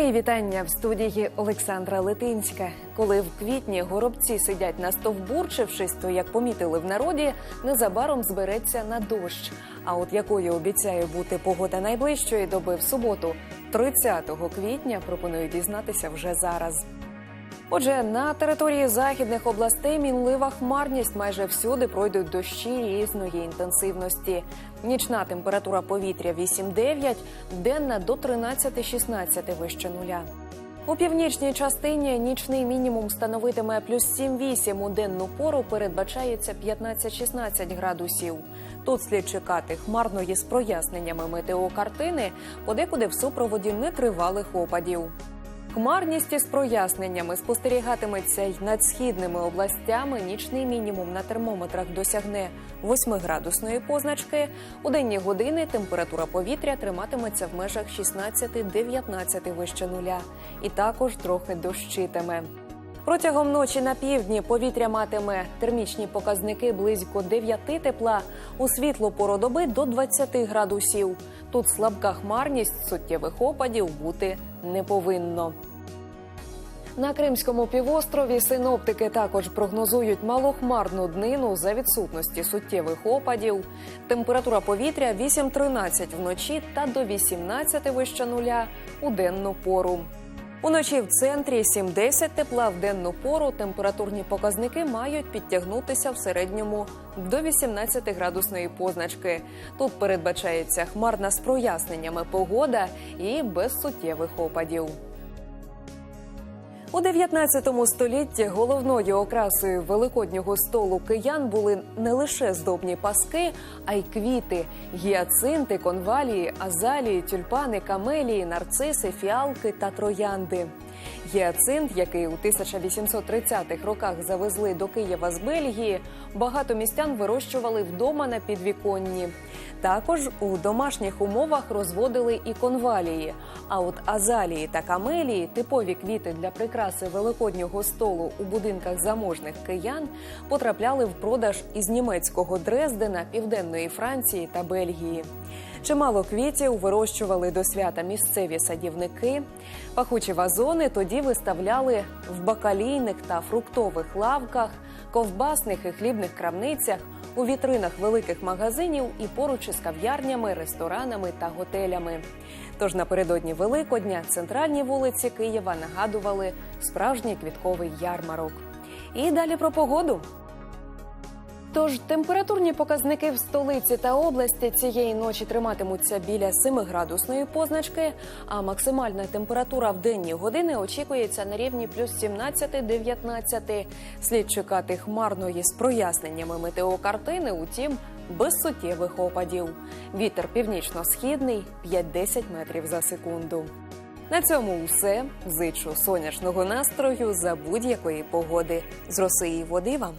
Мої вітання в студії Олександра Литинська. Коли в квітні горобці сидять настовбурчившись, то як помітили в народі, незабаром збереться на дощ. А от якою обіцяє бути погода найближчої доби в суботу, 30 квітня, пропоную дізнатися вже зараз. Отже, на території західних областей мінлива хмарність майже всюди пройдуть дощі різної інтенсивності. Нічна температура повітря 8-9, денна до 13-16 вище нуля. У північній частині нічний мінімум становитиме плюс 7-8, у денну пору передбачається 15-16 градусів. Тут слід чекати хмарної з проясненнями метеокартини, подекуди в супроводі нетривалих опадів. Хмарність із проясненнями спостерігатиметься й над східними областями. Нічний мінімум на термометрах досягне 8 градусної позначки. У денні години температура повітря триматиметься в межах 16-19 вище нуля. І також трохи дощитиме. Протягом ночі на півдні повітря матиме термічні показники близько 9 тепла, у світло пору доби до 20 градусів. Тут слабка хмарність суттєвих опадів бути не повинно. На Кримському півострові синоптики також прогнозують малохмарну днину за відсутності суттєвих опадів. Температура повітря 8-13 вночі та до 18 вище нуля у денну пору. Уночі в центрі 7-10 тепла в денну пору температурні показники мають підтягнутися в середньому до 18 градусної позначки. Тут передбачається хмарна з проясненнями погода і без суттєвих опадів. У 19 столітті головною окрасою великоднього столу киян були не лише здобні паски, а й квіти: гіацинти, конвалії, азалії, тюльпани, камелії, нарциси, фіалки та троянди. Гіацинт, який у 1830-х роках завезли до Києва з Бельгії, багато містян вирощували вдома на підвіконні. Також у домашніх умовах розводили і конвалії. А от азалії та камелії, типові квіти для прикраси великоднього столу у будинках заможних киян, потрапляли в продаж із німецького Дрездена, південної Франції та Бельгії. Чимало квітів вирощували до свята місцеві садівники. Пахучі вазони тоді виставляли в бакалійних та фруктових лавках, ковбасних і хлібних крамницях, у вітринах великих магазинів і поруч із кав'ярнями, ресторанами та готелями. Тож напередодні Великодня центральні вулиці Києва нагадували справжній квітковий ярмарок. І далі про погоду. Тож температурні показники в столиці та області цієї ночі триматимуться біля 7 градусної позначки, а максимальна температура в денні години очікується на рівні плюс 17-19. Слід чекати хмарної з проясненнями метеокартини, утім без суттєвих опадів. Вітер північно-східний 5-10 метрів за секунду. На цьому все. Зичу сонячного настрою за будь-якої погоди. З роси води вам.